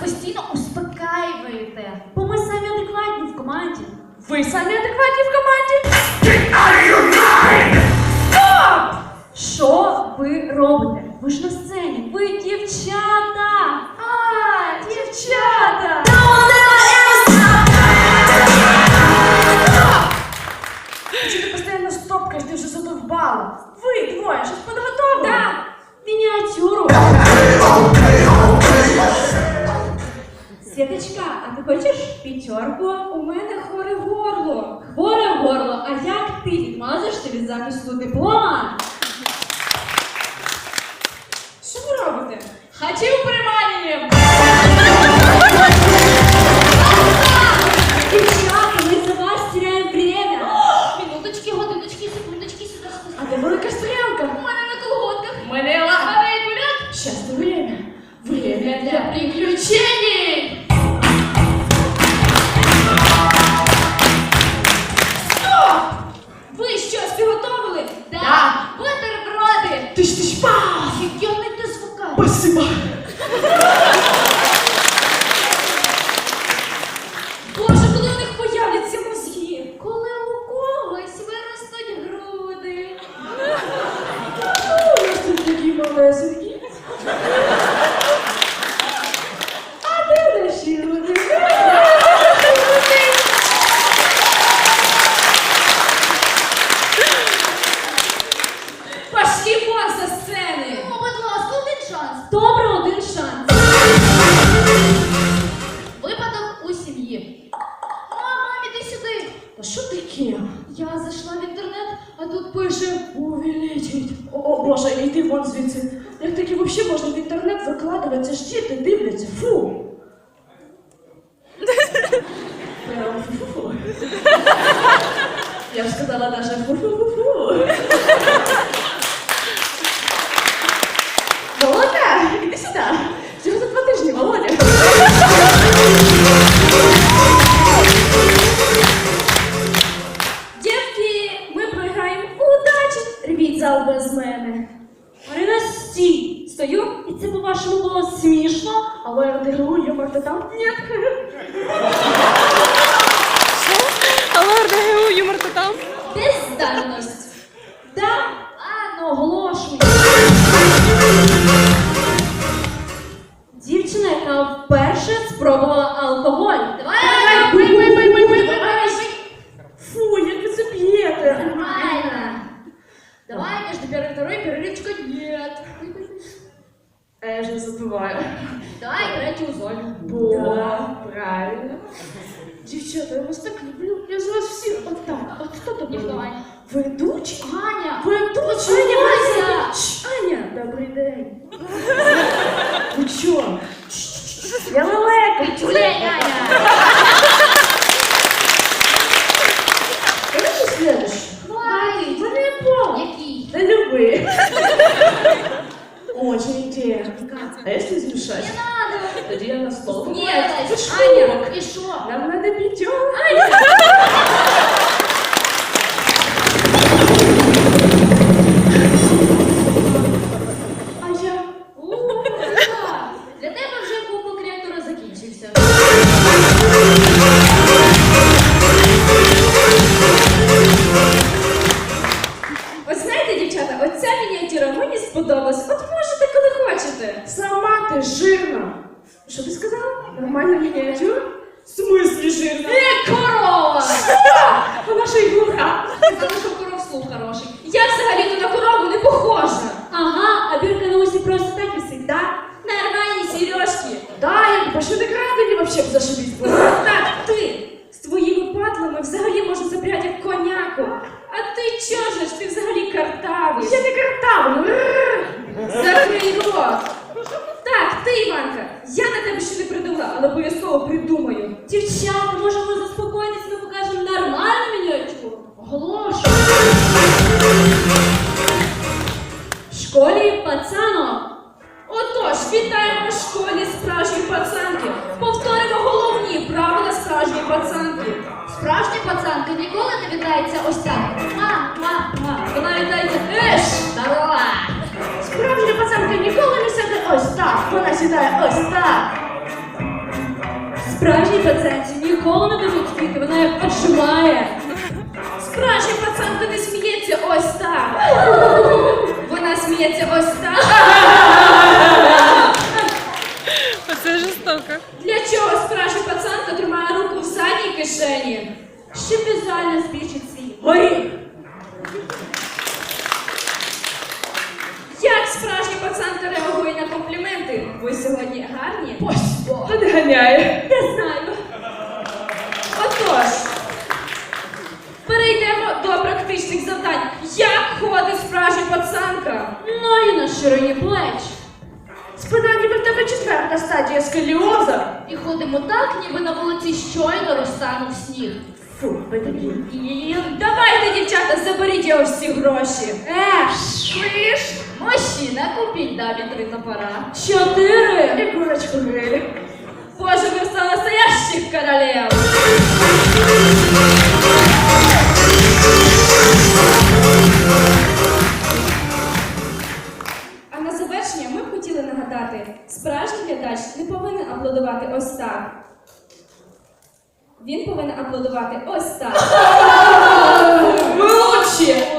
постійно успокаюєте. Бо ми самі адекватні в команді. Ви самі адекватні в команді? Стоп! Що ви робите? Ви ж на сцені, ви дівчата! А, дівчата! Ти хочеш п'ятерку? У мене хворе горло. Хворе горло, а як ти відмазишся від захисту диплома? Що ви робите? Хотів вон звідси. Як таке взагалі можна в інтернет викладувати? Це ж діти дивляться. Фу-фу-фу. Я б сказала даже фу-фу-фу-фу. Володя, іди сюди. Всього за два тижні, Володя. Дівки, ми програємо удачі. Рвіть зал без мене. Стій! Стою, і це по-вашому було смішно. Але я юмор варто там? Ні. Третю зону. Да, правильно. Дівчата, я вас так люблю. Я за вас всіх отак. От хто то Ніхто, був? Аня. Ведучий? Аня, Ведучий? Аня, Вася! Аня, добрий день. Ви чо? Я лелека. тюлень, Аня. Давайте следующий. Хватит. Та не пол. Який? Да любые. Очень интересно. А если смешать? Не надо. Тоді я на стол. Нет, Це ж Аня, и шо? Нам надо пятерку. А Сказала, що коров слух хороший. Я взагалі на корову не похожа. Ага, а бірка на усі просто так висить, да? Нормальні сережки. Да, якби що ти крадені вообще б зашибіть було. Так, ти з твоїми падлами взагалі можу забрати як коняку. А ти чого ж ти взагалі картавий? Я не картавлю. Закрий рот. Так, ти, Іванка, я на тебе ще не придумала, але обов'язково придумаю. Дівчата, може ми заспокоїтесь, ми покажемо нормальну мініатюру? Оголошую. В школі пацанок. Отож, вітаємо в школі справжні пацанки. Повторимо головні правила справжньої пацанки. Справжня пацанка ніколи не вітається ось так. Ма, ма, ма. Вона вітається еш! Здорова! Справжня пацанка ніколи не сяде ось так. Вона сідає ось так. Справжній пацанці ніколи не дають квіти, вона як поджимає. Справжня пацанка не сміється ось так. Вона сміється ось так. Оце жорстоко. Для чого справжня пацанка тримає руку в задній кишені? Щоб візуально збільшить свій горіх. Як справжня пацанка реагує на компліменти? Ви сьогодні гарні? Ось бо. Та не ганяє. Не знаю. Отож, перейдемо до практичних завдань. Як ходить справжня пацанка? Ноги на ширині плеч. Спина ніби в тебе стадія сколіоза. І ходимо так, ніби на вулиці щойно розтанув сніг. Фу, бедові. І давайте, дівчата, заберіть його всі гроші. Е, Шиш! Мужчина, купіть дамі три топора. чотири. І курочку гриль. Боже, ви все настоящих королев. ось так. Він повинен аплодувати ось так. Молодші!